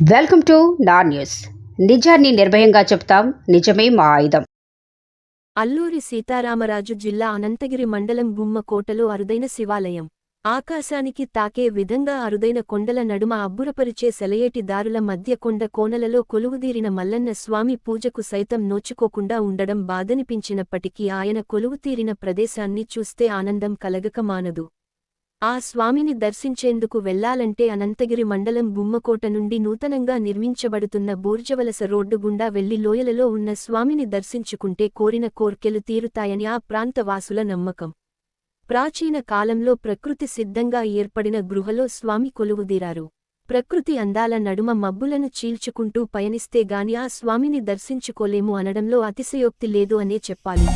Welcome to నా news. నిజాన్ని నిర్భయంగా చెప్తాం నిజమే మా ఆయుధం. అల్లూరి సీతారామరాజు జిల్లా అనంతగిరి మండలం గుమ్మకోటలో అరుదైన శివాలయం. ఆకాశానికి తాకే విధంగా అరుదైన కొండల నడుమ అబ్బురపరిచే సెలయేటి దారుల మధ్య కొండ కోనలలో కొలువుదీరిన మల్లన్న స్వామి పూజకు సైతం నోచుకోకుండా ఉండడం బాధనిపించినప్పటికీ ఆయన కొలువుతీరిన ప్రదేశాన్ని చూస్తే ఆనందం కలగక మానదు ఆ స్వామిని దర్శించేందుకు వెళ్ళాలంటే అనంతగిరి మండలం గుమ్మకోట నుండి నూతనంగా నిర్మించబడుతున్న బూర్జవలస రోడ్డు గుండా వెళ్ళి లోయలలో ఉన్న స్వామిని దర్శించుకుంటే కోరిన కోర్కెలు తీరుతాయని ఆ ప్రాంతవాసుల నమ్మకం. ప్రాచీన కాలంలో ప్రకృతి సిద్ధంగా ఏర్పడిన గృహలో స్వామి కొలువుదీరారు. ప్రకృతి అందాల నడుమ మబ్బులను చీల్చుకుంటూ పయనిస్తే గాని ఆ స్వామిని దర్శించుకోలేము అనడంలో అతిశయోక్తి లేదు అనే చెప్పాలి.